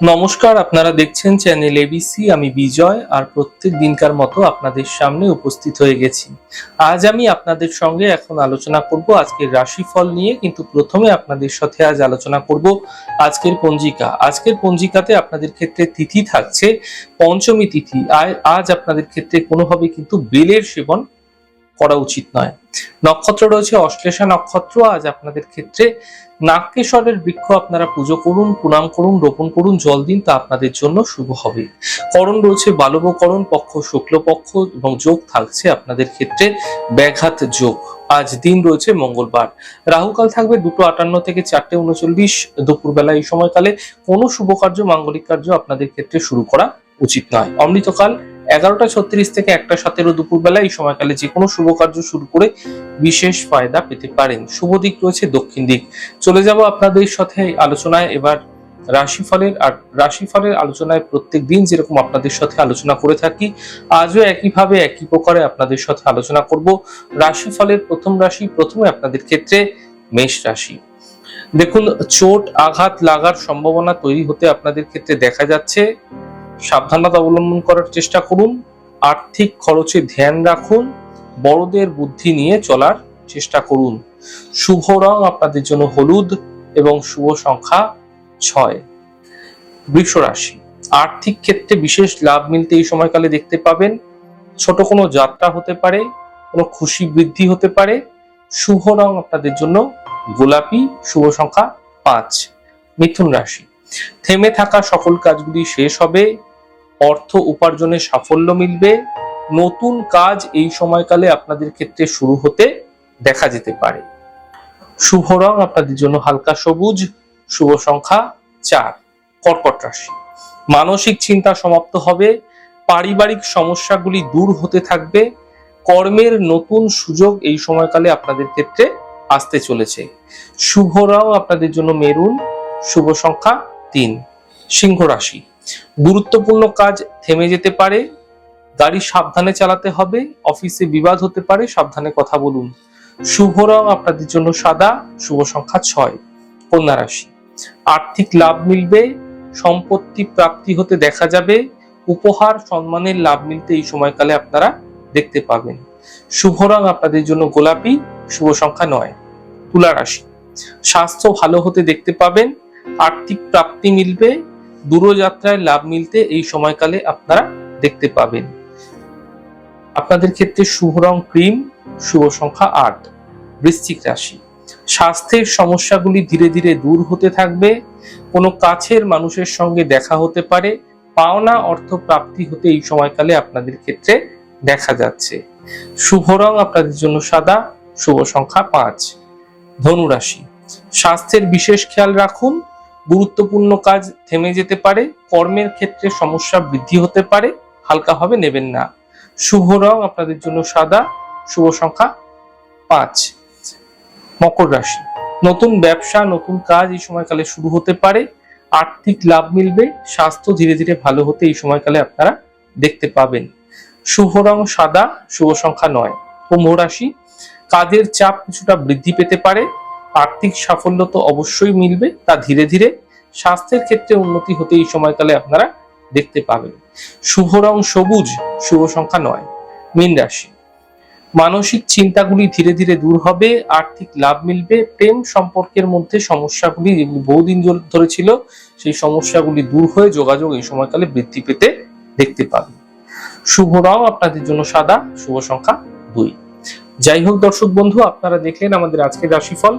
নমস্কার, আপনারা দেখছেন চ্যানেল এবিসি আমি বিজয়, আর প্রত্যেক দিনকার মতো আপনাদের সামনে উপস্থিত হয়ে গেছি। আজ আমি আপনাদের সঙ্গে এখন আলোচনা করব আজকের রাশিফল নিয়ে, কিন্তু প্রথমে আপনাদের সাথে আজ আলোচনা করব আজকের পঞ্জিকা। আজকের পঞ্জিকাতে আপনাদের ক্ষেত্রে তিথি থাকছে, পঞ্চমী তিথি। আজ আপনাদের ক্ষেত্রে কোনোভাবে কিন্তু বেলের সেবন করা উচিত নয়। নক্ষত্র রয়েছে অশ্লেষা নক্ষত্র। আজ আপনাদের ক্ষেত্রে নাগকেশ্বরের বৃক্ষ আপনারা পুজো করুন, প্রণাম করুন, রোপণ করুন, জল দিন, তা আপনাদের জন্য শুভ হবে। করণ রয়েছে বালবকরণ পক্ষ, শুক্লপক্ষ এবং যোগ থাকছে আপনাদের ক্ষেত্রে ব্যাঘাত যোগ। আজ দিন রয়েছে মঙ্গলবার। রাহুকাল থাকবে দুটো আটান্ন থেকে চারটে উনচল্লিশ দুপুরবেলা। এই সময়কালে কোনো শুভ কার্য, মাঙ্গলিক কার্য আপনাদের ক্ষেত্রে শুরু করা উচিত নয়। অমৃতকাল এগারোটা ছত্রিশ থেকে একটা সতেরো দুপুরবেলা এই সময়কালে যে কোনো শুভ কার্য শুরু করে বিশেষ ফায়দা পেতে পারেন। শুভ দিক রয়েছে দক্ষিণ দিক। চলে যাব আপনাদের সাথে আলোচনায়। এবার রাশিফলের আর রাশিফলের আলোচনায় প্রত্যেক দিন যেরকম আপনাদের সাথে আলোচনা করে থাকি, আজও একইভাবে একই প্রকারে আপনাদের সাথে আলোচনা করব। রাশিফলের প্রথম রাশি, প্রথমে আপনাদের ক্ষেত্রে মেষ রাশি। দেখুন, চোট, আঘাত লাগার সম্ভাবনা তৈরি হতে আপনাদের ক্ষেত্রে দেখা যাচ্ছে। সাবধানতা অবলম্বন করার চেষ্টা করুন, আর্থিক খরচে ধ্যান রাখুন, বড়দের বুদ্ধি নিয়ে চলার চেষ্টা করুন। শুভ রং আপনাদের জন্য হলুদ এবং শুভ সংখ্যা ছয়। বৃষ রাশি, আর্থিক ক্ষেত্রে বিশেষ লাভ মিলতে এই সময়কালে দেখতে পাবেন, ছোট কোনো যাত্রা হতে পারে, কোনো খুশি বৃদ্ধি হতে পারে, শুভ রং আপনাদের জন্য গোলাপি, শুভ সংখ্যা পাঁচ। মিথুন রাশি, থেমে থাকা সকল কাজগুলি শেষ হবে অর্থ উপার্জনে সাফল্য মিলবে। নতুন কাজ এই সময়কালে আপনাদের ক্ষেত্রে শুরু হতে দেখা যেতে পারে। শুভ রং আপনাদের জন্য হালকা সবুজ, শুভ সংখ্যা চার, কর্কট রাশি। মানসিক চিন্তা সমাপ্ত হবে, পারিবারিক সমস্যাগুলি দূর হতে থাকবে, কর্মের নতুন সুযোগ এই সময়কালে আপনাদের ক্ষেত্রে আসতে চলেছে। শুভ রং আপনাদের জন্য মেরুন, শুভ সংখ্যা তিন, সিংহ রাশি। গুরুত্বপূর্ণ কাজ থেমে যেতে পারে। গাড়ি সাবধানে চালাতে হবে। অফিসে বিবাদ হতে পারে। সাবধানে কথা বলুন। শুভ রং আপনাদের জন্য সাদা। শুভ সংখ্যা ছয়। কন্যা রাশি। আর্থিক লাভ মিলবে। সম্পত্তি প্রাপ্তি হতে দেখা যাবে। উপহার, সম্মানের লাভ মিলতে এই সময়কালে আপনারা দেখতে পাবেন। শুভ রং আপনাদের জন্য গোলাপি। শুভ সংখ্যা নয়। তুলা রাশি। স্বাস্থ্য ভালো হতে দেখতে পাবেন। আর্থিক প্রাপ্তি মিলবে। দূরযাত্রায় লাভ মিলতে এই সময়কালে আপনারা দেখতে পাবেন। আপনাদের ক্ষেত্রে শুভ রং ক্রিম, শুভ সংখ্যা আট, বৃশ্চিক রাশি। স্বাস্থ্যের সমস্যাগুলি ধীরে ধীরে দূর হতে থাকবে। কোনো কাছের মানুষের সঙ্গে দেখা হতে পারে। পাওনা অর্থ প্রাপ্তি হতে এই সময়কালে আপনাদের ক্ষেত্রে দেখা যাচ্ছে। শুভ রং আপনাদের জন্য সাদা, শুভ সংখ্যা পাঁচ। ধনুরাশি স্বাস্থ্যের বিশেষ খেয়াল রাখুন। গুরুত্বপূর্ণ কাজ থেমে যেতে পারে, কর্মের ক্ষেত্রে সমস্যা বৃদ্ধি হতে পারে হালকাভাবে নেবেন না। শুভ রং আপনাদের জন্য সাদা, শুভ সংখ্যা পাঁচ। মকর রাশি। নতুন ব্যবসা, নতুন কাজ এই সময়কালে শুরু হতে পারে, আর্থিক লাভ মিলবে, স্বাস্থ্য ধীরে ধীরে ভালো হতে এই সময়কালে আপনারা দেখতে পাবেন। শুভ রং সাদা, শুভ সংখ্যা নয়। কুম্ভ রাশি। কাজের চাপ কিছুটা বৃদ্ধি পেতে পারে আর্থিক সাফল্য তো অবশ্যই মিলবে, তা ধীরে ধীরে স্বাস্থ্যের ক্ষেত্রে উন্নতি হতে এই সময়কালে আপনারা দেখতে পাবেন। শুভ রং সবুজ, শুভ সংখ্যা নয়। মীন রাশি। মানসিক চিন্তাগুলি ধীরে ধীরে দূর হবে, আর্থিক লাভ মিলবে, প্রেম সম্পর্কের মধ্যে সমস্যাগুলি যেগুলি বহুদিন ধরে- ছিল সেই সমস্যাগুলি দূর হয়ে যোগাযোগ এই সময়কালে বৃদ্ধি পেতে দেখতে পাবেন। শুভ রং আপনাদের জন্য সাদা, শুভ সংখ্যা দুই। যাই হোক দর্শক বন্ধু, আপনারা দেখলেন আমাদের আজকের রাশিফল।